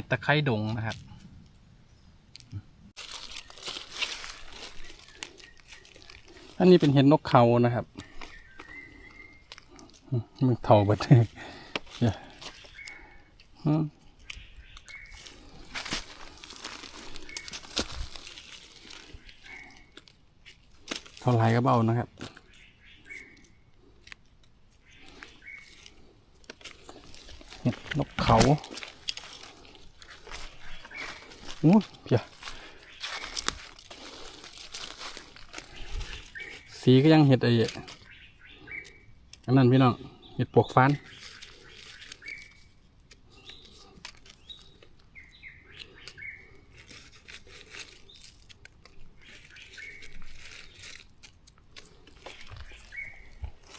ห็ดตะไคร้ดงนะครับ อันนี้เป็นเห็ดนกเขานะครับมมันเท่าเบัดเลยเดี๋ยวอืมเท่าไรก็เบานะครับเห็ดนกเขา อู้เพียสีก็ยังเห็ดไอ้อันนั้นพี่น้องเห็ดปวกฟัน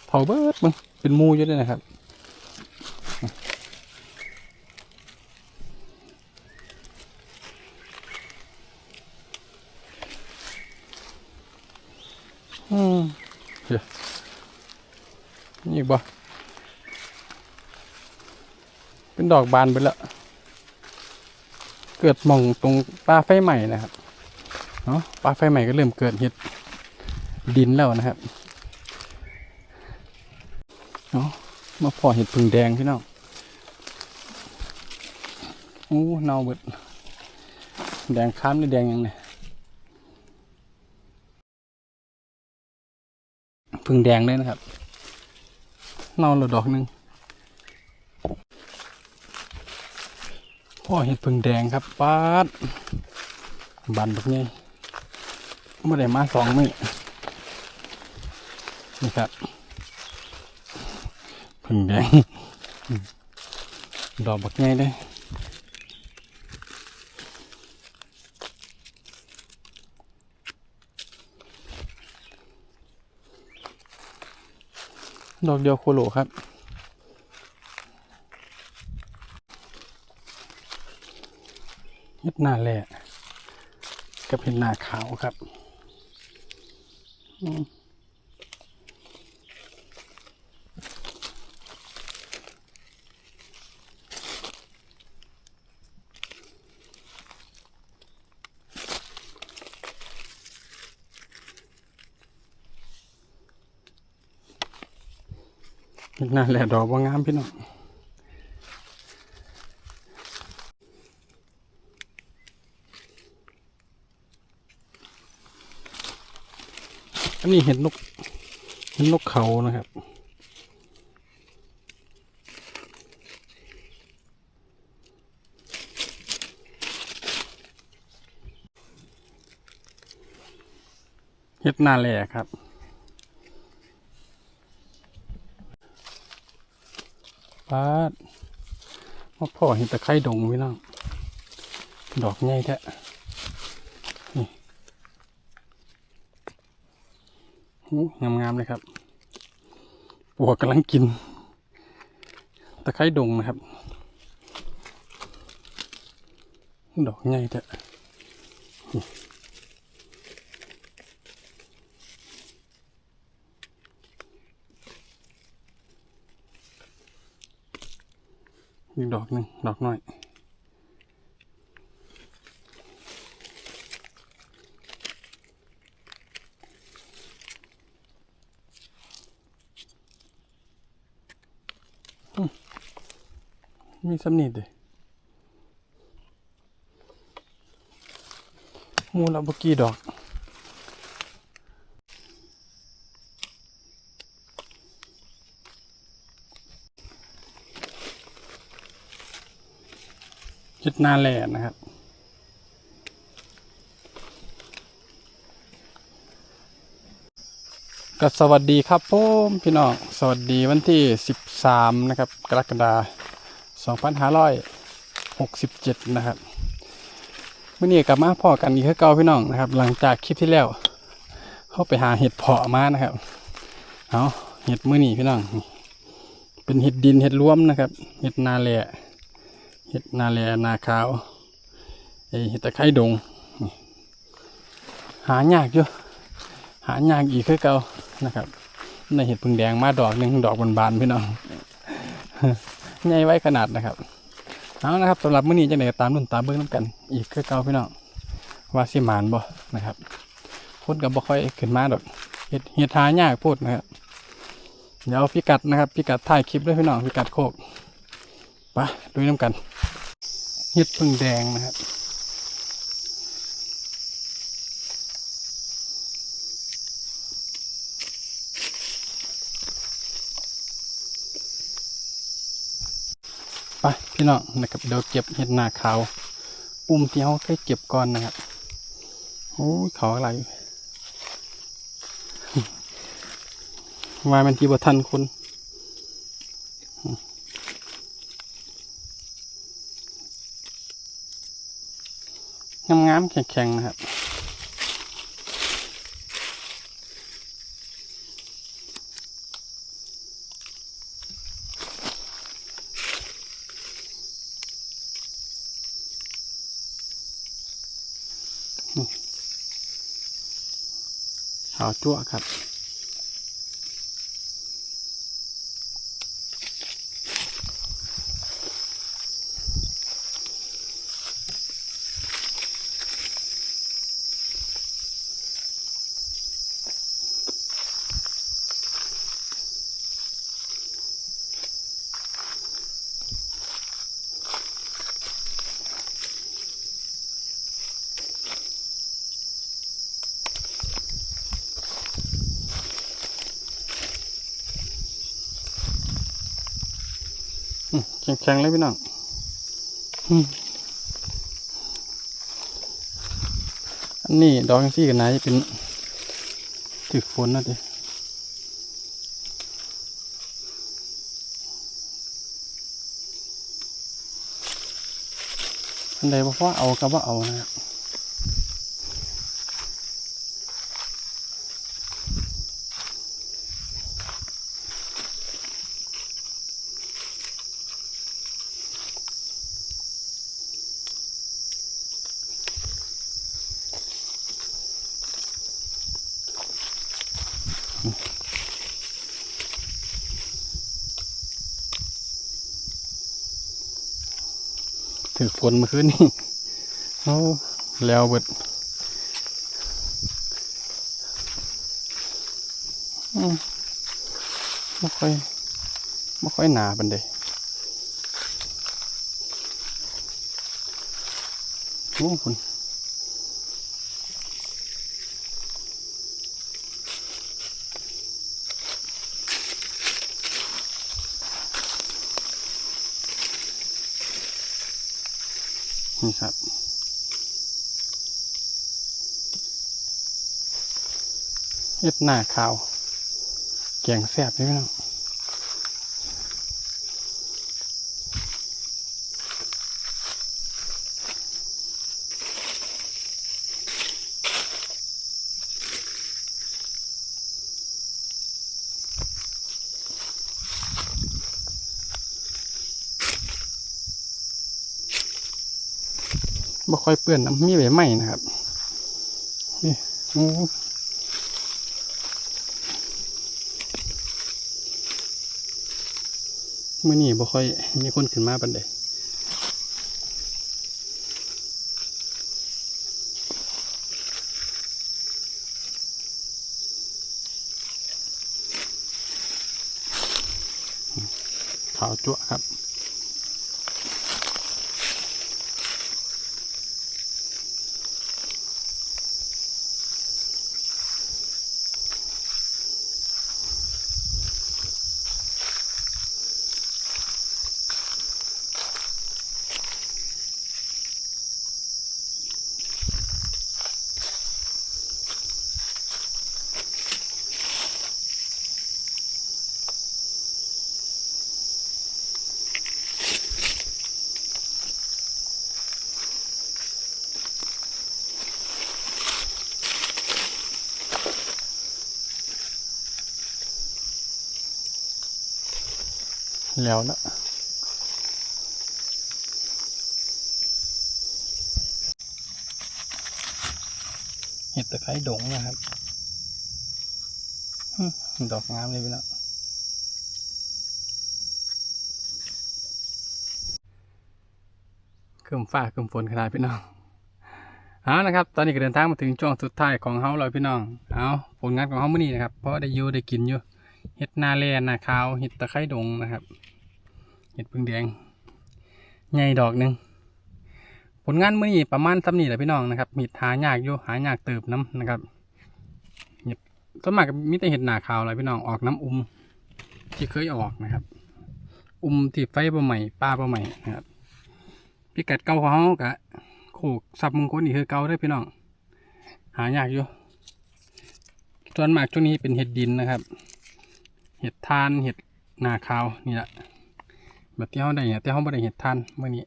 เผาเบิดมึงเป็นมูอยู่ด้วยนะครับ อืมเดี๋ยว นี่อีกบ่เป็นดอกบานไปแล้ว เกิดหมองตรงป้าไฟใหม่นะครับเนาะป้าไฟใหม่ก็เริ่มเกิดเห็ดดินแล้วนะครับเนาะมาพอเห็ดพึ่งแดงพี่น้องโอ้เน่าเบิดแดงค้ามหรือแดงยังไง พึ่งแดงเลยนะครับเน่าและดอกหนึ่งพ่อเห็ดพึ่งแดงครับปาดบันแบบนี้ไม่ได้มาสองมือนี่ครับพึ่งแดงดอกบักไงเลย ดอกเดียวโคโลครับ เห็ดหน้าแหล่กับเห็ดหน้าขาวครับ อืม เห็ดหน้าแหล่ดอกว่างามพี่น้องอันนี้เห็นนกเห็นนกเขานะครับเห็ดนาแหล่ครับ ปาดว่าพ่อเห็นตะไคร่ดงพี่น้อง ดอกใหญ่แท้งามงามๆเลยครับปวกกำลังกิน ตะไคร้ดงนะครับ ดอกใหญ่แต่ อีกดอกหนึ่งดอกน้อย มีสำนีดิมูละบกี้ดอก เห็ดนาแหล่นะครับ ก็สวัสดีครับผมพี่น้อง สวัสดีวันที่ 13 นะครับ กรกฎาคม2567 นะครับเมื่อนี้กลับมาพอกันอีกคือเก่าพี่น้องนะครับ หลังจากคลิปที่แล้ว เข้าไปหาเห็ดเพาะมานะครับเอาเห็ดมื่อนี้พี่น้อง เป็นเห็ดดินเห็ดรวมนะครับ เห็ดนาแหล่ เห็ดนาแลนาขาวไอเห็ดตะไคร้ดง หายากอยู่หายากอีกคือเก่านะครับ ในเห็ดพึ่งแดงมาดอกหนึ่งดอกบานๆพี่น้องใหญ่ไว้ขนาดนะครับเอานะครับสำหรับมื้อนี้จังได๋ก็ตามรุ่นตามเบิ่งนํกัน อีกคือเก่าพี่น้องว่าสิมานบ่นะครับคนก็บ่ค่อยขึ้นมาดอกเฮ็ดเฮ็ดหายากโพดนะครับเดี๋ยวพิกัดนะครับพิกัดถ่ายคลิปด้วยพี่น้องพิกัดโคกไปดูน้ำกัน เฮ็ดพึ่งแดงนะครับ ไปพี่น้องนะครับ เดี๋ยวเก็บเห็ดหน้าขาว ปุ่มที่เขาเคยเก็บก่อนนะครับ โอ้ยเขาอะไรว่ามันที่บ่ทันคน งามๆแข็งๆนะครับ ขาวจั่วครับ แข็งๆเลยพี่น้องอืมอันนี้ดอกจังซี่กันนะจะเป็นถึกฝนนะดิอันใดบอกว่าเอาก็ว่าเอานะครับ ถือฝนเมื่อคืนนี้เอาแล้วเบิดไม่ค่อยไม่ค่อยหนาปันเดโอ้คุณ นี่ครับ เอ็ดหน้าขาว แกงแซ่บนี่พี่น้อง ค่อยเปื้อนน้ำมีใบไม้นะครับนี่โอ้เมื่อนี้บ่ค่อยมีคนขึ้นมาปันใดขาวจั่วครับ แล้วละเห็ดตะไคร้ดงนะครับดอกงามเลยพี่น้องคืมฟ้าคืมฝนขนาดพี่น้องเอานะครับ ตอนนี้ก็เดินทางมาถึงช่วงสุดท้ายของเฮาแล้วพี่น้อง เอาผลงานของเฮาเมื้อนี้นะครับ เพราะได้ยูได้กินอยู่ เห็ดนาแลนาขาว เห็ดตะไคร้ดงนะครับ เห็ดพึ่งแดงใหญ่ดอกหนึ่งผลงานมื้อนี้ประมาณซ้ำนี่แหละพี่น้องนะครับเห็ดหายากอยู่หายากเติบน้ำนะครับเห็ดสมากก็มีแต่เห็ดหนาขาวอะไรพี่น้องออกน้ำอุ้มที่เคยออกนะครับ อุ้มที่ไฟบ่ใหม่ป้าบ่ใหม่นะครับพิกัดเก่าของเขากะโขกสับมงคลนี่คือเก่าเด้พี่น้อง หายากอยู่ส่วนมากช่วงนี้เป็นเห็ดดินนะครับ เห็ดทานเห็ดหนาขาวนี่แหละ แบบที่เขาได้เนี่ยแต่เขาไม่ได้เห็ดทานเมื่อนี้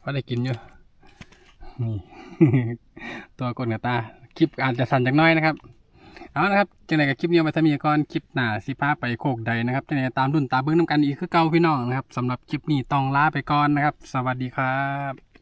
เขาได้กินอยู่นี่ตัวกดกับตา คลิปอาจจะสั่นจากน้อยนะครับ เอานะครับจังไหนกับคลิปนี้มาไปทำมีก่อนคลิปหน้าสิพาไปโคกใดนะครับจังไหนตามรุ่นตามเบื้องน้ำกันอีกคือเก่าพี่น้องนะครับสำหรับคลิปนี้ต้องลาไปก่อนนะครับ สวัสดีครับ